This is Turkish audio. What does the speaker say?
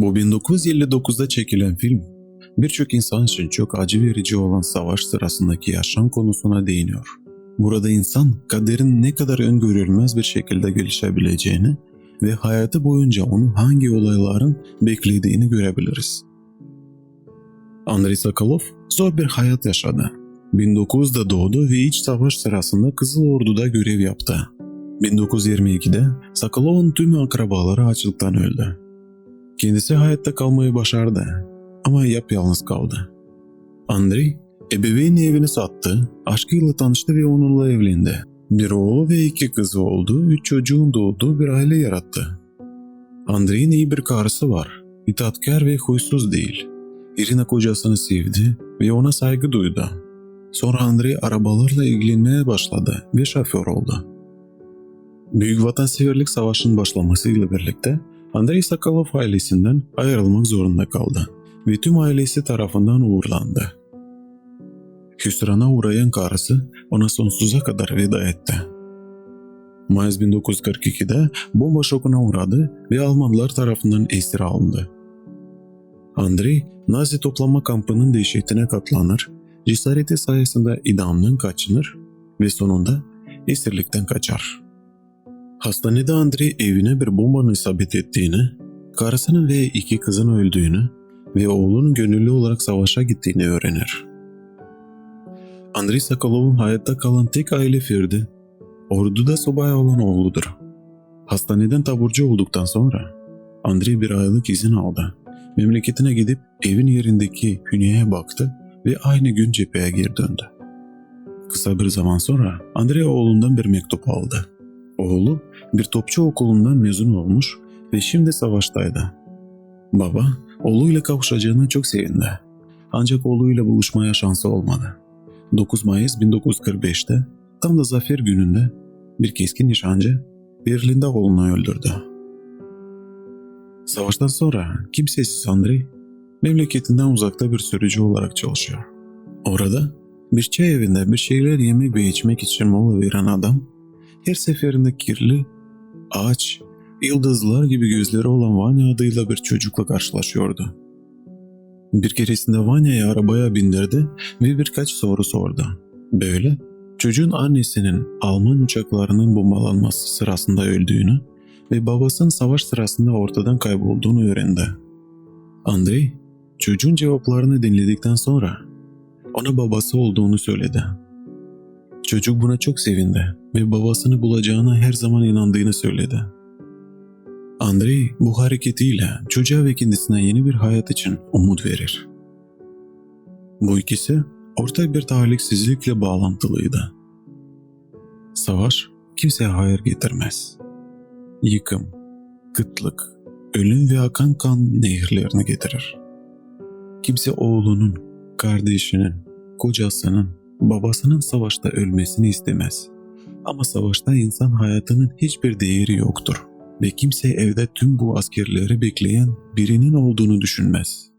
Bu 1959'da çekilen film, birçok insan için çok acı verici olan savaş sırasındaki yaşam konusuna değiniyor. Burada insan kaderin ne kadar öngörülmez bir şekilde gelişebileceğini ve hayatı boyunca onu hangi olayların beklediğini görebiliriz. Andrei Sokolov zor bir hayat yaşadı. 1900'da doğdu ve iç savaş sırasında Kızıl Ordu'da görev yaptı. 1922'de Sokolov'un tüm akrabaları açlıktan öldü. Kendisi hayatta kalmayı başardı ama yapyalnız kaldı. Andrei, ebeveyn evini sattı, aşkıyla tanıştı ve onunla evlendi. Bir oğlu ve iki kızı oldu, üç çocuğun doğduğu bir aile yarattı. Andrei'nin iyi bir karısı var, itaatkar ve huysuz değil. Irina kocasını sevdi ve ona saygı duydu. Sonra Andrei arabalarla ilgilenmeye başladı ve şoför oldu. Büyük Vatanseverlik Savaşı'nın başlamasıyla birlikte Andrei Sokolov ailesinden ayrılmak zorunda kaldı ve tüm ailesi tarafından uğurlandı. Hüsrana uğrayan karısı ona sonsuza kadar veda etti. Mayıs 1942'de bomba şokuna uğradı ve Almanlar tarafından esir alındı. Andrei, Nazi toplama kampının dehşetine katlanır, cesareti sayesinde idamdan kaçınır ve sonunda esirlikten kaçar. Hastanede Andrei evine bir bombanın isabet ettiğini, karısının ve iki kızın öldüğünü ve oğlunun gönüllü olarak savaşa gittiğini öğrenir. Andrei Sokolov'un hayatta kalan tek aile ferdi, orduda subay olan oğludur. Hastaneden taburcu olduktan sonra Andrei bir aylık izin aldı. Memleketine gidip evin yerindeki künyeye baktı ve aynı gün cepheye geri döndü. Kısa bir zaman sonra Andrei oğlundan bir mektup aldı. Oğlu bir topçu okulundan mezun olmuş ve şimdi savaştaydı. Baba oğluyla kavuşacağına çok sevindi. Ancak oğluyla buluşmaya şansı olmadı. 9 Mayıs 1945'te tam da zafer gününde bir keskin nişancı Berlin'de oğlunu öldürdü. Savaştan sonra kimsesiz Andrei memleketinden uzakta bir sürücü olarak çalışıyor. Orada bir çay evinde bir şeyler yemek ve içmek için mola veren adam her seferinde kirli, ağaç, yıldızlar gibi gözleri olan Vanya adıyla bir çocukla karşılaşıyordu. Bir keresinde Vanya'yı arabaya bindirdi ve birkaç soru sordu. Böyle çocuğun annesinin Alman uçaklarının bombalanması sırasında öldüğünü ve babasının savaş sırasında ortadan kaybolduğunu öğrendi. Andrei çocuğun cevaplarını dinledikten sonra ona babası olduğunu söyledi. Çocuk buna çok sevindi ve babasını bulacağına her zaman inandığını söyledi. Andrei bu hareketiyle çocuğa ve kendisine yeni bir hayat için umut verir. Bu ikisi ortak bir talihsizlikle bağlantılıydı. Savaş kimseye hayır getirmez. Yıkım, kıtlık, ölüm ve akan kan nehirlerini getirir. Kimse oğlunun, kardeşinin, kocasının, babasının savaşta ölmesini istemez. Ama savaşta insan hayatının hiçbir değeri yoktur ve kimse evde tüm bu askerleri bekleyen birinin olduğunu düşünmez.